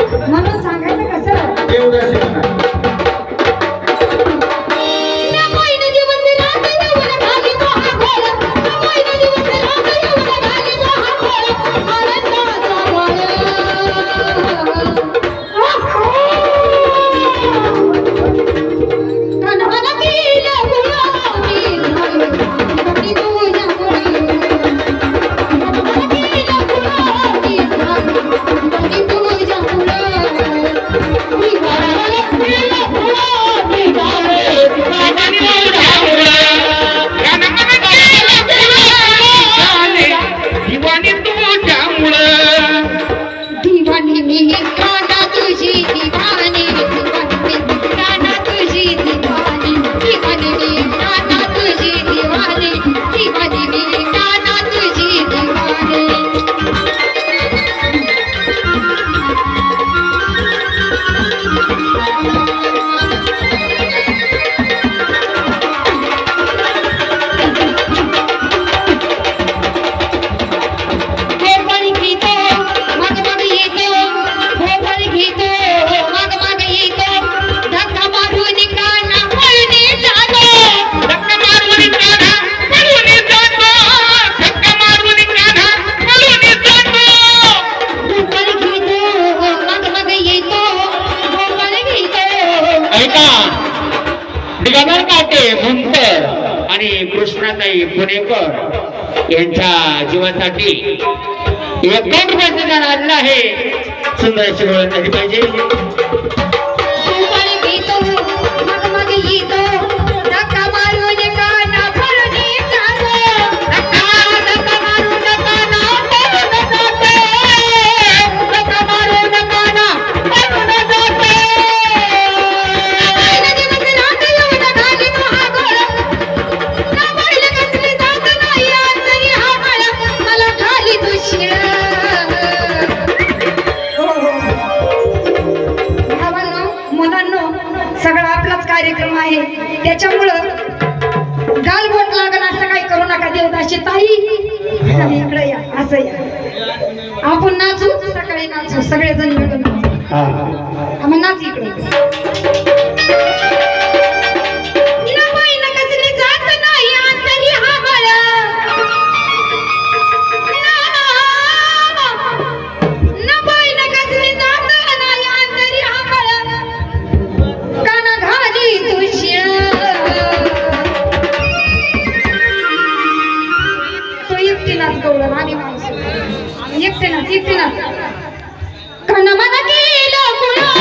मला सांगायचं कसं? देवदासी Thank you. ऐका. दिगंबर काटे भुंकर आणि कृष्णाताई पुणेकर यांच्या जीवासाठी एक रुपयाचं पैसे आणला आहे. सुंदर शिवळ पाहिजे. आहे. त्याच्यामुळं गालबोट लागल असं काही करू नका देवदाशी ताई. इकडं या असं या. आपण नाचू सकाळी नाचू सगळेजण मिळून नाचू. नाच इकडे. చెప్తున్నా చెప్తున్నా కనమనకి లోకులో